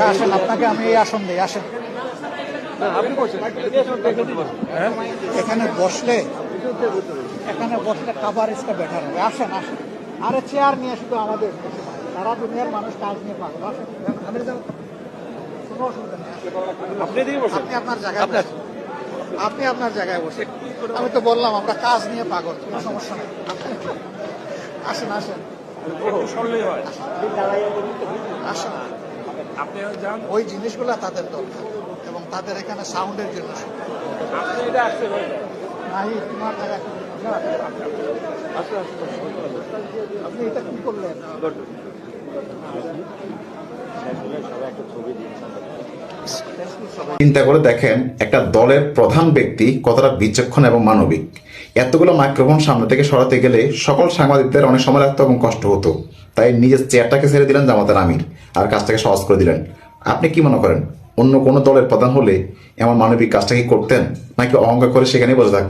আচ্ছা আসেন আপনাকে আমি এই আসন দিই আসেন। এখানে বসলে এখানে বসলে কাবার ইসকা বেটার হবে। আসেন আসেন। আরে চেয়ার নিয়ে শুধু আমাদের সারা দুনিয়ার মানুষ কাজ নিয়ে পাগল। আসেন কোনো অসুবিধা নেই। আপনি আপনার জায়গায় আপনি আপনার জায়গায় বসে আমি তো বললাম আমরা কাজ নিয়ে পাগল। কোনো সমস্যা নেই। আসেন আসেন। আসেন। ওই জিনিসগুলো তাদের দরকার এবং তাদের এখানে সাউন্ডের জন্য আপনি এটা নাই তোমার আপনি এটা কি করলেন? চিন্তা করে দেখেন, একটা দলের প্রধান ব্যক্তি কতটা বিচক্ষণ এবং মানবিক। এতগুলো মাইক্রোফোন সামনে থেকে সরাতে গেলে সকল সাংবাদিকদের অনেক সময় লাগতো এবং কষ্ট হতো। তাই নিজের চেয়ারটাকে ছেড়ে দিলেন জামাতের আমির আর কাজটাকে সহজ করে দিলেন। আপনি কি মনে করেন, অন্য কোনো দলের প্রধান হলে এমন মানবিক কাজটা কি করতেন, নাকি অহংকার করে সেখানে বসে থাকতেন?